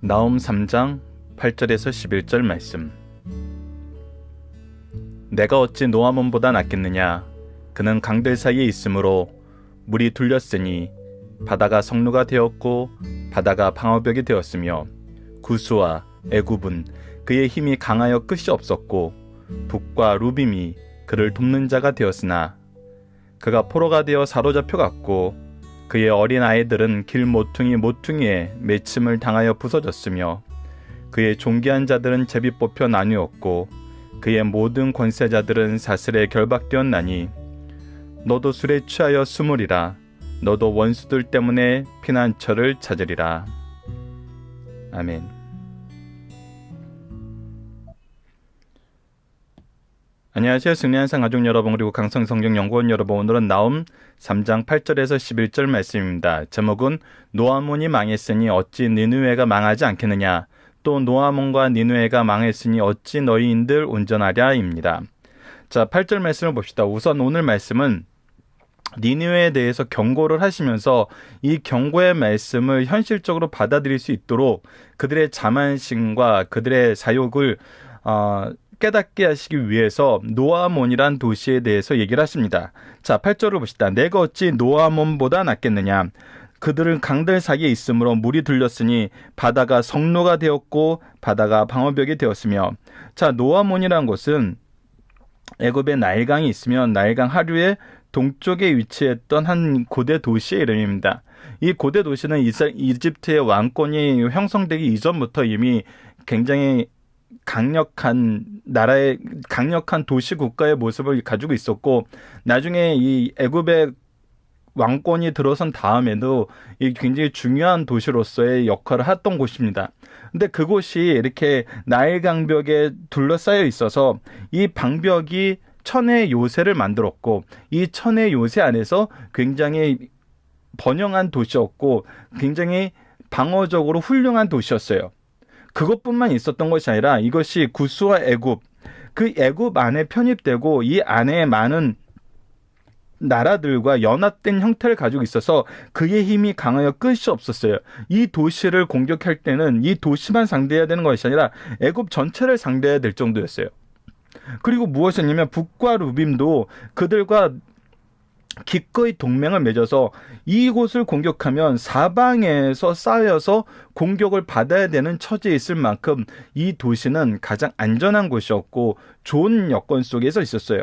나움 3장 8절에서 11절 말씀. 내가 어찌 노아몬보다 낫겠느냐? 그는 강들 사이에 있으므로 물이 둘렸으니 바다가 성루가 되었고 바다가 방어벽이 되었으며 구수와 애굽은 그의 힘이 강하여 끝이 없었고 북과 루빔이 그를 돕는 자가 되었으나 그가 포로가 되어 사로잡혀 갔고 그의 어린 아이들은 길 모퉁이 모퉁이에 매침을 당하여 부서졌으며 그의 존귀한 자들은 제비 뽑혀 나뉘었고 그의 모든 권세자들은 사슬에 결박되었나니 너도 술에 취하여 수물이라 너도 원수들 때문에 피난처를 찾으리라 아멘. 안녕하세요. 승리한 상 가족 여러분 그리고 강성 성경 연구원 여러분 오늘은 나움 3장 8절에서 11절 말씀입니다. 제목은 노아몬이 망했으니 어찌 니누에가 망하지 않겠느냐 또 노아몬과 니누에가 망했으니 어찌 너희인들 온전하랴입니다. 자 8절 말씀을 봅시다. 우선 오늘 말씀은 니누에 대해서 경고를 하시면서 이 경고의 말씀을 현실적으로 받아들일 수 있도록 그들의 자만심과 그들의 사욕을 어, 깨닫게 하시기 위해서 노아몬이란 도시에 대해서 얘기를 하십니다. 자, 8절을 봅시다. 내가 어찌 노아몬보다 낫겠느냐? 그들은 강들 사이에 있으므로 물이 들렸으니 바다가 성로가 되었고 바다가 방어벽이 되었으며 자, 노아몬이란 곳은 애굽에 나일강이 있으면 나일강 하류의 동쪽에 위치했던 한 고대 도시의 이름입니다. 이 고대 도시는 이집트의 왕권이 형성되기 이전부터 이미 굉장히 강력한 나라의 강력한 도시 국가의 모습을 가지고 있었고 나중에 이 애굽의 왕권이 들어선 다음에도 이 굉장히 중요한 도시로서의 역할을 했던 곳입니다. 근데 그곳이 이렇게 나일 강벽에 둘러싸여 있어서 이 방벽이 천의 요새를 만들었고 이 천의 요새 안에서 굉장히 번영한 도시였고 굉장히 방어적으로 훌륭한 도시였어요. 그것뿐만 있었던 것이 아니라 이것이 구스와 애굽 그 애굽 안에 편입되고 이 안에 많은 나라들과 연합된 형태를 가지고 있어서 그의 힘이 강하여 끝이 없었어요. 이 도시를 공격할 때는 이 도시만 상대해야 되는 것이 아니라 애굽 전체를 상대해야 될 정도였어요. 그리고 무엇이었냐면 북과 루빔도 그들과 기꺼이 동맹을 맺어서 이곳을 공격하면 사방에서 쌓여서 공격을 받아야 되는 처지에 있을 만큼 이 도시는 가장 안전한 곳이었고 좋은 여건 속에서 있었어요.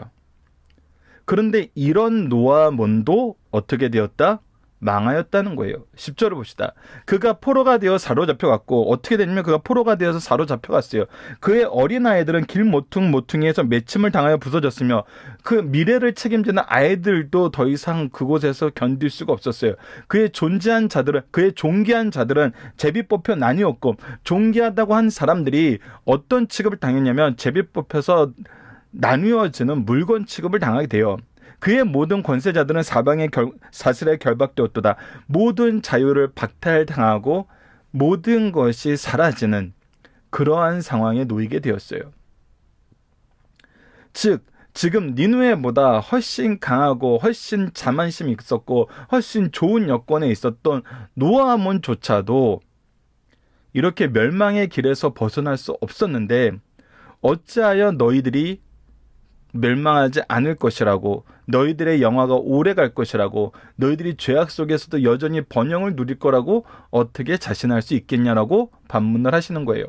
그런데 이런 노아몬도 어떻게 되었다? 망하였다는 거예요. 10절을 봅시다. 그가 포로가 되어 사로잡혀 갔고 어떻게 됐냐면 그가 포로가 되어서 사로잡혀 갔어요. 그의 어린 아이들은 길 모퉁 모퉁이에서 매침을 당하여 부서졌으며 그 미래를 책임지는 아이들도 더 이상 그곳에서 견딜 수가 없었어요. 그의 존재한 자들은 그의 존귀한 자들은 제비 뽑혀 나뉘었고 존귀하다고 한 사람들이 어떤 취급을 당했냐면 제비 뽑혀서 나뉘어지는 물건 취급을 당하게 돼요. 그의 모든 권세자들은 사방의 결, 사슬에 결박되었도다. 모든 자유를 박탈당하고 모든 것이 사라지는 그러한 상황에 놓이게 되었어요. 즉, 지금 니누에보다 훨씬 강하고 훨씬 자만심이 있었고 훨씬 좋은 여건에 있었던 노아몬조차도 이렇게 멸망의 길에서 벗어날 수 없었는데 어찌하여 너희들이 멸망하지 않을 것이라고 너희들의 영화가 오래 갈 것이라고 너희들이 죄악 속에서도 여전히 번영을 누릴 거라고 어떻게 자신할 수 있겠냐라고 반문을 하시는 거예요.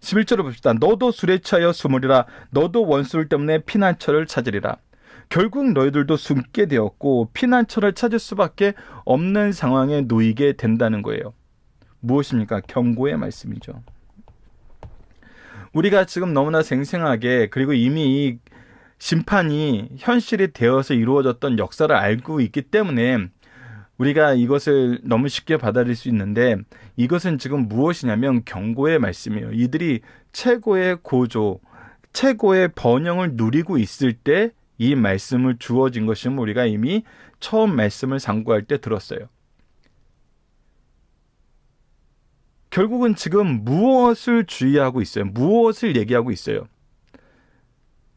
11절을 봅시다. 너도 술에 취하여 숨으리라. 너도 원수를 때문에 피난처를 찾으리라. 결국 너희들도 숨게 되었고 피난처를 찾을 수밖에 없는 상황에 놓이게 된다는 거예요. 무엇입니까? 경고의 말씀이죠. 우리가 지금 너무나 생생하게 그리고 이미 이 심판이 현실이 되어서 이루어졌던 역사를 알고 있기 때문에 우리가 이것을 너무 쉽게 받아들일 수 있는데 이것은 지금 무엇이냐면 경고의 말씀이에요. 이들이 최고의 고조, 최고의 번영을 누리고 있을 때 이 말씀을 주어진 것임을 우리가 이미 처음 말씀을 상고할 때 들었어요. 결국은 지금 무엇을 주의하고 있어요? 무엇을 얘기하고 있어요?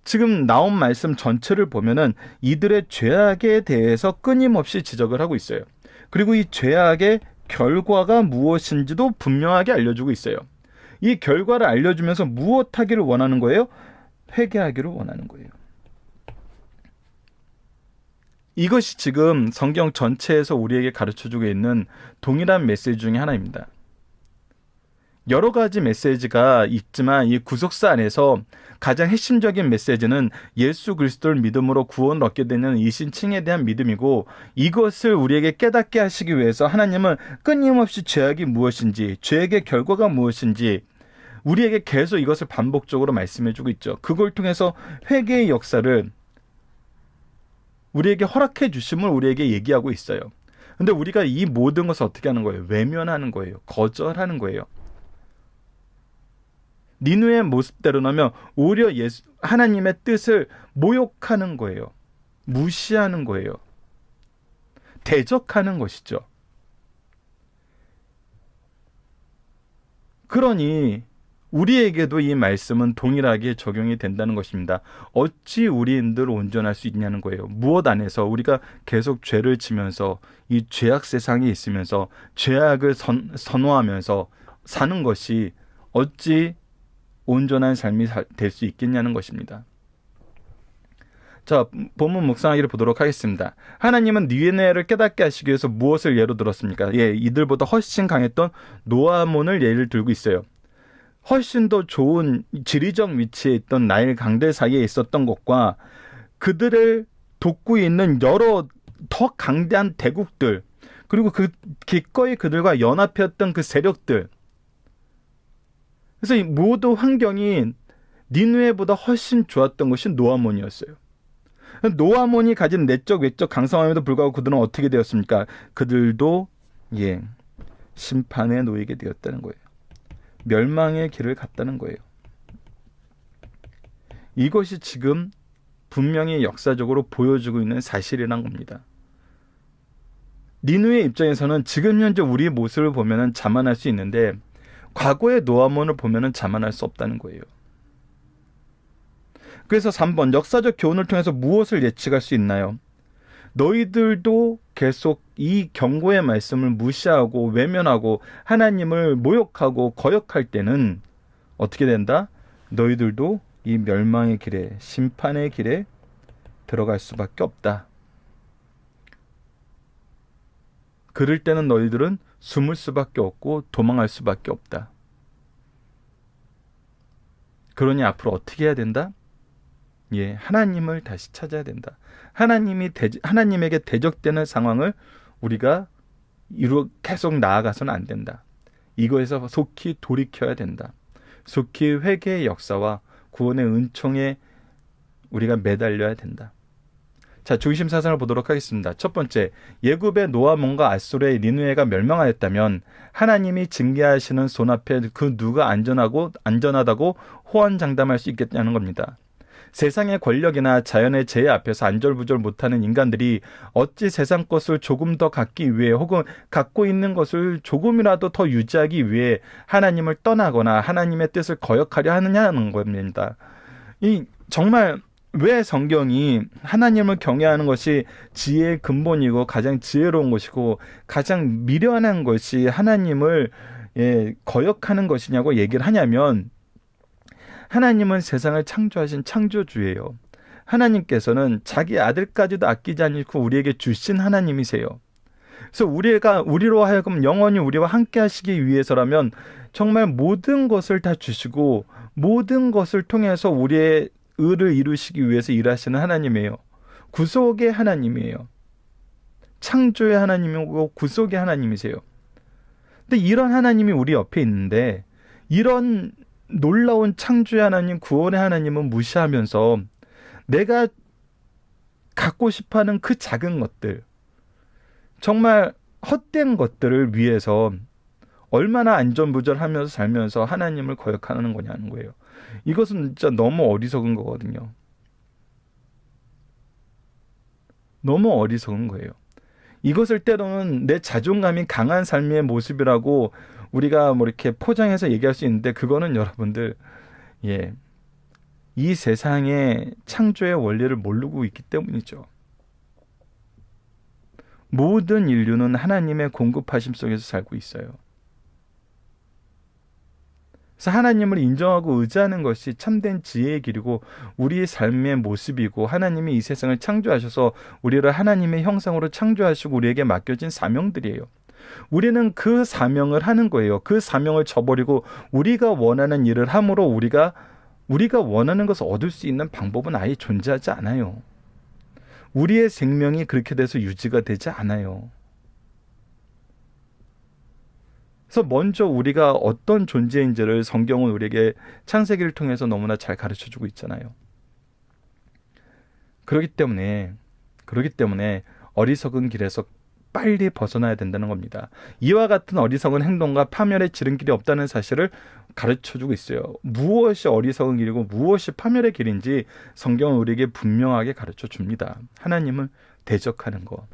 지금 나온 말씀 전체를 보면은 이들의 죄악에 대해서 끊임없이 지적을 하고 있어요. 그리고 이 죄악의 결과가 무엇인지도 분명하게 알려주고 있어요. 이 결과를 알려주면서 무엇 하기를 원하는 거예요? 회개하기를 원하는 거예요. 이것이 지금 성경 전체에서 우리에게 가르쳐 주고 있는 동일한 메시지 중의 하나입니다. 여러 가지 메시지가 있지만 이 구속사 안에서 가장 핵심적인 메시지는 예수 그리스도를 믿음으로 구원을 얻게 되는 이 신칭에 대한 믿음이고 이것을 우리에게 깨닫게 하시기 위해서 하나님은 끊임없이 죄악이 무엇인지 죄악의 결과가 무엇인지 우리에게 계속 이것을 반복적으로 말씀해 주고 있죠. 그걸 통해서 회개의 역사를 우리에게 허락해 주심을 우리에게 얘기하고 있어요. 근데 우리가 이 모든 것을 어떻게 하는 거예요? 외면하는 거예요. 거절하는 거예요. 니누의 모습대로라면 오히려 예수, 하나님의 뜻을 모욕하는 거예요. 무시하는 거예요. 대적하는 것이죠. 그러니 우리에게도 이 말씀은 동일하게 적용이 된다는 것입니다. 어찌 우리인들 온전할 수 있냐는 거예요. 무엇 안에서 우리가 계속 죄를 지면서 이 죄악 세상에 있으면서 죄악을 선, 선호하면서 사는 것이 어찌 온전한 삶이 될 수 있겠냐는 것입니다. 자, 본문 묵상하기를 보도록 하겠습니다. 하나님은 니네를 깨닫게 하시기 위해서 무엇을 예로 들었습니까? 예, 이들보다 훨씬 강했던 노아몬을 예를 들고 있어요. 훨씬 더 좋은 지리적 위치에 있던 나일 강들 사이에 있었던 곳과 그들을 돕고 있는 여러 더 강대한 대국들 그리고 그 기꺼이 그들과 연합했던 그 세력들 그래서 이 모두 환경이 니누에보다 훨씬 좋았던 것이 노아몬이었어요. 노아몬이 가진 내적 외적 강성함에도 불구하고 그들은 어떻게 되었습니까? 그들도 예 심판에 놓이게 되었다는 거예요. 멸망의 길을 갔다는 거예요. 이것이 지금 분명히 역사적으로 보여주고 있는 사실이란 겁니다. 니누의 입장에서는 지금 현재 우리의 모습을 보면 자만할 수 있는데 과거의 노아몬을 보면 자만할 수 없다는 거예요. 그래서 3번 역사적 교훈을 통해서 무엇을 예측할 수 있나요? 너희들도 계속 이 경고의 말씀을 무시하고 외면하고 하나님을 모욕하고 거역할 때는 어떻게 된다? 너희들도 이 멸망의 길에 심판의 길에 들어갈 수밖에 없다. 그럴 때는 너희들은 숨을 수밖에 없고 도망할 수밖에 없다. 그러니 앞으로 어떻게 해야 된다? 예, 하나님을 다시 찾아야 된다. 하나님이 대, 하나님에게 대적되는 상황을 우리가 이루 계속 나아가서는 안 된다. 이거에서 속히 돌이켜야 된다. 속히 회개의 역사와 구원의 은총에 우리가 매달려야 된다. 자, 중심 사상을 보도록 하겠습니다. 첫 번째, 예굽의 노아몬과 아수르의 니누에가 멸망하였다면 하나님이 징계하시는 손 앞에 그 누가 안전하고 안전하다고 호언장담할 수 있겠냐는 겁니다. 세상의 권력이나 자연의 재해 앞에서 안절부절 못하는 인간들이 어찌 세상 것을 조금 더 갖기 위해 혹은 갖고 있는 것을 조금이라도 더 유지하기 위해 하나님을 떠나거나 하나님의 뜻을 거역하려 하느냐는 겁니다. 이 정말 왜 성경이 하나님을 경외하는 것이 지혜의 근본이고 가장 지혜로운 것이고 가장 미련한 것이 하나님을 예, 거역하는 것이냐고 얘기를 하냐면 하나님은 세상을 창조하신 창조주예요. 하나님께서는 자기 아들까지도 아끼지 않고 우리에게 주신 하나님이세요. 그래서 우리가 우리로 하여금 영원히 우리와 함께 하시기 위해서라면 정말 모든 것을 다 주시고 모든 것을 통해서 우리의 의를 이루시기 위해서 일하시는 하나님이에요. 구속의 하나님이에요. 창조의 하나님이고 구속의 하나님이세요. 근데 이런 하나님이 우리 옆에 있는데 이런 놀라운 창조의 하나님, 구원의 하나님은 무시하면서 내가 갖고 싶어 하는 그 작은 것들, 정말 헛된 것들을 위해서 얼마나 안전부절하면서 살면서 하나님을 거역하는 거냐는 거예요. 이것은 진짜 너무 어리석은 거거든요. 너무 어리석은 거예요. 이것을 때로는 내 자존감이 강한 삶의 모습이라고 우리가 뭐 이렇게 포장해서 얘기할 수 있는데 그거는 여러분들 예. 이 세상의 창조의 원리를 모르고 있기 때문이죠. 모든 인류는 하나님의 공급하심 속에서 살고 있어요. 그래서 하나님을 인정하고 의지하는 것이 참된 지혜의 길이고 우리의 삶의 모습이고 하나님이 이 세상을 창조하셔서 우리를 하나님의 형상으로 창조하시고 우리에게 맡겨진 사명들이에요. 우리는 그 사명을 하는 거예요. 그 사명을 저버리고 우리가 원하는 일을 함으로 우리가 우리가 원하는 것을 얻을 수 있는 방법은 아예 존재하지 않아요. 우리의 생명이 그렇게 돼서 유지가 되지 않아요. 그래서 먼저 우리가 어떤 존재인지를 성경은 우리에게 창세기를 통해서 너무나 잘 가르쳐 주고 있잖아요. 그렇기 때문에 그렇기 때문에 어리석은 길에서 빨리 벗어나야 된다는 겁니다. 이와 같은 어리석은 행동과 파멸의 지름길이 없다는 사실을 가르쳐 주고 있어요. 무엇이 어리석은 길이고 무엇이 파멸의 길인지 성경은 우리에게 분명하게 가르쳐 줍니다. 하나님을 대적하는 것.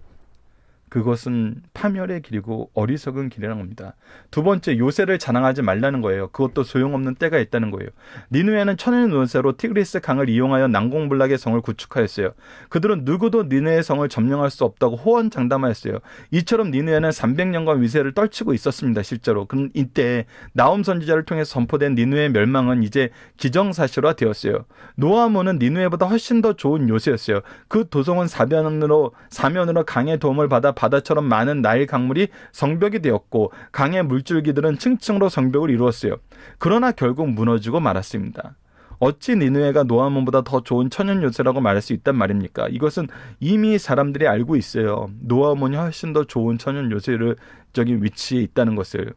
그것은 파멸의 길이고 어리석은 길이라는 겁니다. 두 번째 요새를 자랑하지 말라는 거예요. 그것도 소용없는 때가 있다는 거예요. 니누에는 천연 요새로 티그리스 강을 이용하여 난공불락의 성을 구축하였어요. 그들은 누구도 니누의 성을 점령할 수 없다고 호언장담하였어요. 이처럼 니누에는 300년간 위세를 떨치고 있었습니다. 실제로. 그럼 이때 나움 선지자를 통해서 선포된 니누의 멸망은 이제 기정사실화 되었어요. 노아모는 니누에보다 훨씬 더 좋은 요새였어요. 그 도성은 사면으로 사면으로 강의 도움을 받아 바다처럼 많은 나일 강물이 성벽이 되었고 강의 물줄기들은 층층으로 성벽을 이루었어요. 그러나 결국 무너지고 말았습니다. 어찌 니누에가 노아몬보다 더 좋은 천연 요새라고 말할 수 있단 말입니까? 이것은 이미 사람들이 알고 있어요. 노아몬이 훨씬 더 좋은 천연 요새적인 위치에 있다는 것을.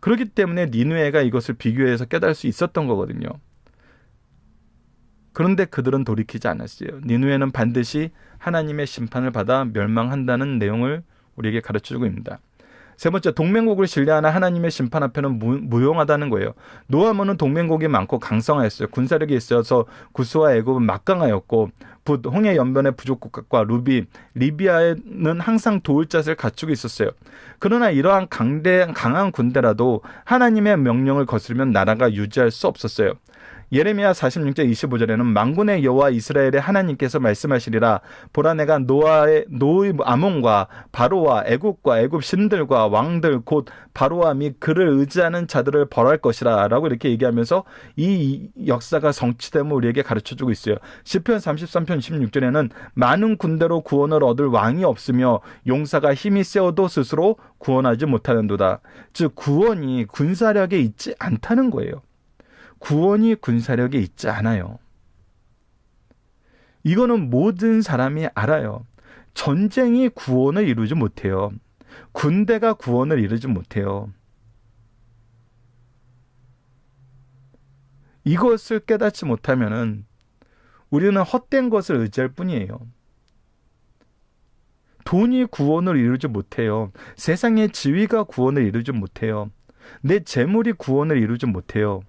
그렇기 때문에 니누에가 이것을 비교해서 깨달을 수 있었던 거거든요. 그런데 그들은 돌이키지 않았어요. 니누에는 반드시 하나님의 심판을 받아 멸망한다는 내용을 우리에게 가르쳐 주고 있습니다. 세 번째, 동맹국을 신뢰하나 하나님의 심판 앞에는 무, 용하다는 거예요. 노아몬은 동맹국이 많고 강성하였어요. 군사력이 있어서 구스와 애굽은 막강하였고 붓, 홍해 연변의 부족국과 루비, 리비아에는 항상 도울 자세를 갖추고 있었어요. 그러나 이러한 강대, 강한 군대라도 하나님의 명령을 거스르면 나라가 유지할 수 없었어요. 예레미야 46장 25절에는 망군의 여호와 이스라엘의 하나님께서 말씀하시리라 보라 내가 노아의 노의 아몬과 바로와 애굽과 애굽 신들과 왕들 곧 바로와 및 그를 의지하는 자들을 벌할 것이라라고 이렇게 얘기하면서 이 역사가 성취됨을 우리에게 가르쳐 주고 있어요. 시편 33편 16절에는 많은 군대로 구원을 얻을 왕이 없으며 용사가 힘이 세어도 스스로 구원하지 못하는도다. 즉 구원이 군사력에 있지 않다는 거예요. 구원이 군사력에 있지 않아요. 이거는 모든 사람이 알아요. 전쟁이 구원을 이루지 못해요. 군대가 구원을 이루지 못해요. 이것을 깨닫지 못하면은 우리는 헛된 것을 의지할 뿐이에요. 돈이 구원을 이루지 못해요. 세상의 지위가 구원을 이루지 못해요. 내 재물이 구원을 이루지 못해요.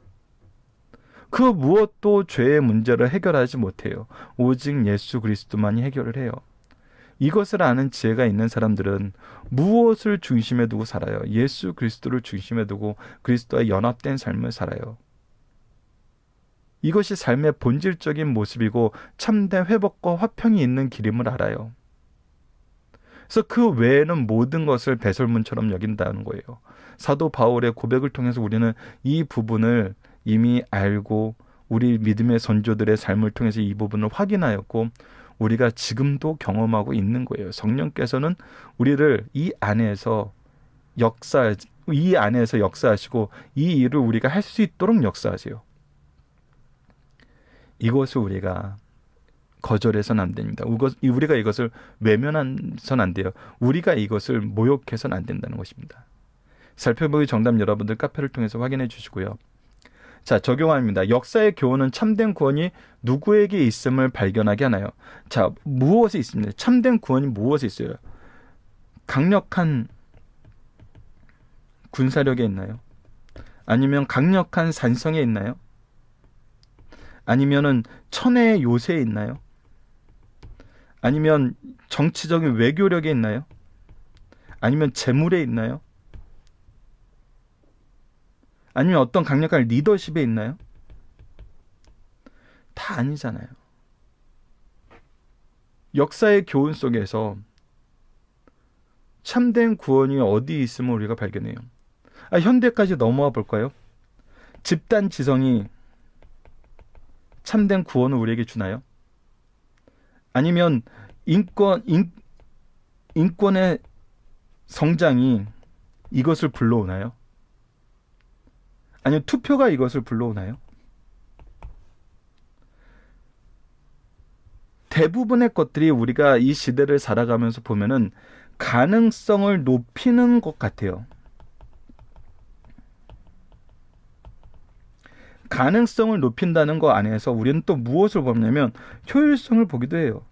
그 무엇도 죄의 문제를 해결하지 못해요. 오직 예수 그리스도만이 해결을 해요. 이것을 아는 지혜가 있는 사람들은 무엇을 중심에 두고 살아요? 예수 그리스도를 중심에 두고 그리스도와 연합된 삶을 살아요. 이것이 삶의 본질적인 모습이고 참된 회복과 화평이 있는 길임을 알아요. 그래서 그 외에는 모든 것을 배설문처럼 여긴다는 거예요. 사도 바울의 고백을 통해서 우리는 이 부분을 이미 알고 우리 믿음의 선조들의 삶을 통해서 이 부분을 확인하였고 우리가 지금도 경험하고 있는 거예요. 성령께서는 우리를 이 안에서 역사 이 안에서 역사하시고 이 일을 우리가 할 수 있도록 역사하세요. 이것을 우리가 거절해서는 안 됩니다. 우리가 이것을 외면해서는 안 돼요. 우리가 이것을 모욕해서는 안 된다는 것입니다. 살펴보기 정답 여러분들 카페를 통해서 확인해 주시고요. 자, 적용합니다. 역사의 교훈은 참된 구원이 누구에게 있음을 발견하게 하나요? 자, 무엇이 있습니다. 참된 구원이 무엇이 있어요? 강력한 군사력에 있나요? 아니면 강력한 산성에 있나요? 아니면은 천혜의 요새에 있나요? 아니면 정치적인 외교력에 있나요? 아니면 재물에 있나요? 아니면 어떤 강력한 리더십에 있나요? 다 아니잖아요. 역사의 교훈 속에서 참된 구원이 어디 있음을 우리가 발견해요. 아, 현대까지 넘어와 볼까요? 집단 지성이 참된 구원을 우리에게 주나요? 아니면 인권 인, 인권의 성장이 이것을 불러오나요? 아니면 투표가 이것을 불러오나요? 대부분의 것들이 우리가 이 시대를 살아가면서 보면은 가능성을 높이는 것 같아요. 가능성을 높인다는 거 안에서 우리는 또 무엇을 보냐면 효율성을 보기도 해요.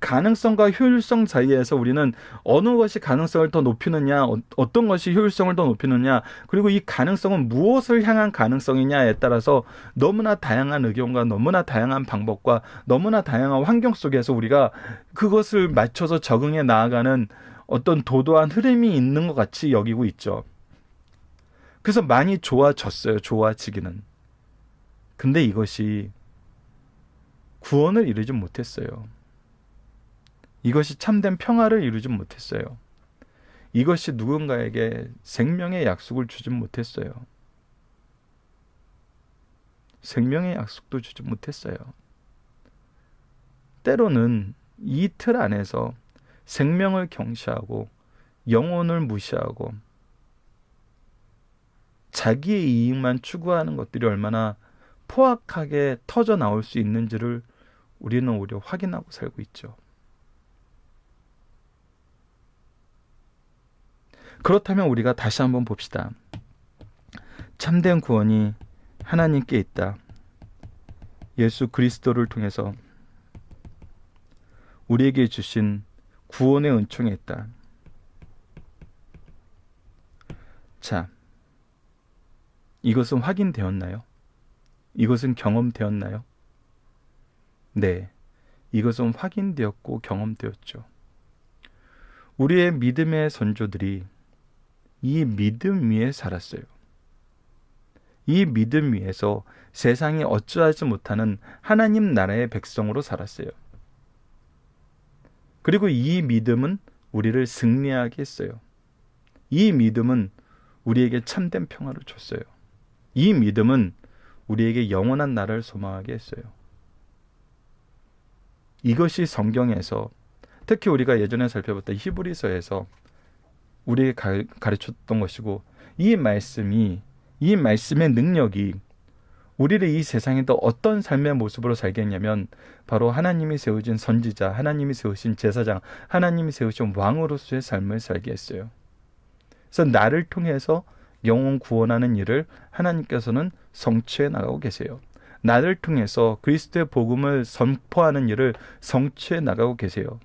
가능성과 효율성 사이에서 우리는 어느 것이 가능성을 더 높이느냐, 어, 어떤 것이 효율성을 더 높이느냐, 그리고 이 가능성은 무엇을 향한 가능성이냐에 따라서 너무나 다양한 의견과 너무나 다양한 방법과 너무나 다양한 환경 속에서 우리가 그것을 맞춰서 적응해 나아가는 어떤 도도한 흐름이 있는 것 같이 여기고 있죠. 그래서 많이 좋아졌어요. 좋아지기는. 근데 이것이 구원을 이루지 못했어요. 이것이 참된 평화를 이루지 못했어요. 이것이 누군가에게 생명의 약속을 주지 못했어요. 생명의 약속도 주지 못했어요. 때로는 이 틀 안에서 생명을 경시하고 영혼을 무시하고 자기의 이익만 추구하는 것들이 얼마나 포악하게 터져 나올 수 있는지를 우리는 오히려 확인하고 살고 있죠. 그렇다면 우리가 다시 한번 봅시다. 참된 구원이 하나님께 있다. 예수 그리스도를 통해서 우리에게 주신 구원의 은총에 있다. 자, 이것은 확인되었나요? 이것은 경험되었나요? 네, 이것은 확인되었고 경험되었죠. 우리의 믿음의 선조들이 이 믿음 위에 살았어요. 이 믿음 위에서 세상이 어찌하지 못하는 하나님 나라의 백성으로 살았어요. 그리고 이 믿음은 우리를 승리하게 했어요. 이 믿음은 우리에게 참된 평화를 줬어요. 이 믿음은 우리에게 영원한 나라를 소망하게 했어요. 이것이 성경에서 특히 우리가 예전에 살펴봤던 히브리서에서 우리에게 가르쳤던 것이고 이 말씀이 이 말씀의 능력이 우리를 이 세상에 더 어떤 삶의 모습으로 살게 했냐면 바로 하나님이 세우신 선지자, 하나님이 세우신 제사장, 하나님이 세우신 왕으로서의 삶을 살게 했어요. 그래서 나를 통해서 영혼 구원하는 일을 하나님께서는 성취해 나가고 계세요. 나를 통해서 그리스도의 복음을 선포하는 일을 성취해 나가고 계세요.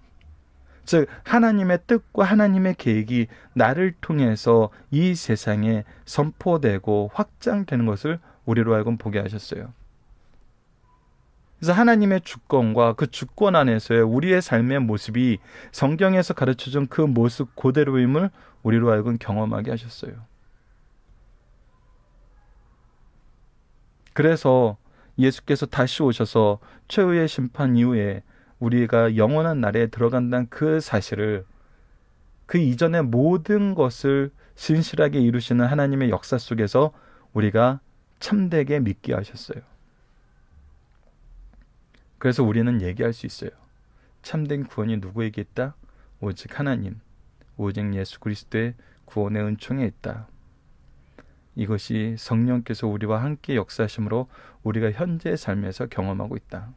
즉 하나님의 뜻과 하나님의 계획이 나를 통해서 이 세상에 선포되고 확장되는 것을 우리로 하여금 보게 하셨어요. 그래서 하나님의 주권과 그 주권 안에서의 우리의 삶의 모습이 성경에서 가르쳐준 그 모습 그대로임을 우리로 하여금 경험하게 하셨어요. 그래서 예수께서 다시 오셔서 최후의 심판 이후에 우리가 영원한 나라에 들어간다는 그 사실을 그 이전의 모든 것을 신실하게 이루시는 하나님의 역사 속에서 우리가 참되게 믿게 하셨어요. 그래서 우리는 얘기할 수 있어요. 참된 구원이 누구에게 있다? 오직 하나님, 오직 예수 그리스도의 구원의 은총에 있다. 이것이 성령께서 우리와 함께 역사하심으로 우리가 현재의 삶에서 경험하고 있다.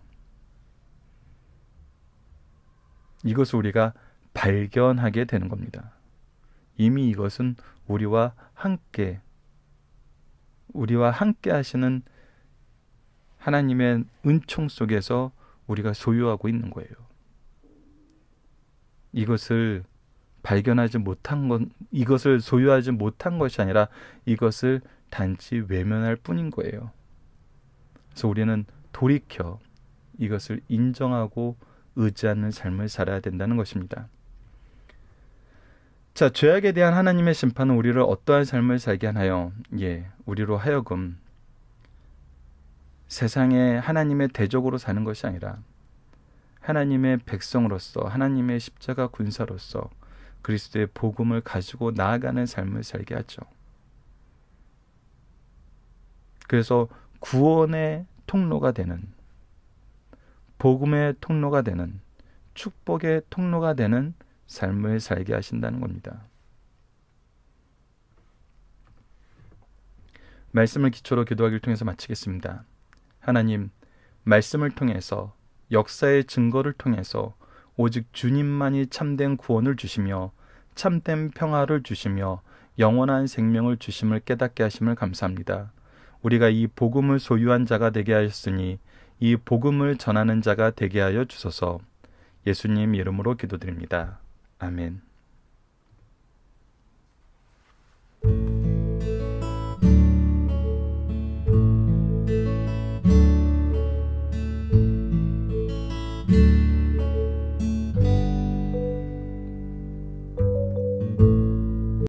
이것을 우리가 발견하게 되는 겁니다. 이미 이것은 우리와 함께 우리와 함께 하시는 하나님의 은총 속에서 우리가 소유하고 있는 거예요. 이것을 발견하지 못한 건 이것을 소유하지 못한 것이 아니라 이것을 단지 외면할 뿐인 거예요. 그래서 우리는 돌이켜 이것을 인정하고 의지하는 삶을 살아야 된다는 것입니다. 자, 죄악에 대한 하나님의 심판은 우리를 어떠한 삶을 살게 하나요? 예, 우리로 하여금 세상에 하나님의 대적으로 사는 것이 아니라 하나님의 백성으로서 하나님의 십자가 군사로서 그리스도의 복음을 가지고 나아가는 삶을 살게 하죠. 그래서 구원의 통로가 되는 복음의 통로가 되는 축복의 통로가 되는 삶을 살게 하신다는 겁니다. 말씀을 기초로 기도하기를 통해서 마치겠습니다. 하나님, 말씀을 통해서 역사의 증거를 통해서 오직 주님만이 참된 구원을 주시며 참된 평화를 주시며 영원한 생명을 주심을 깨닫게 하심을 감사합니다. 우리가 이 복음을 소유한 자가 되게 하였으니 이 복음을 전하는 자가 되게 하여 주소서. 예수님 이름으로 기도드립니다. 아멘.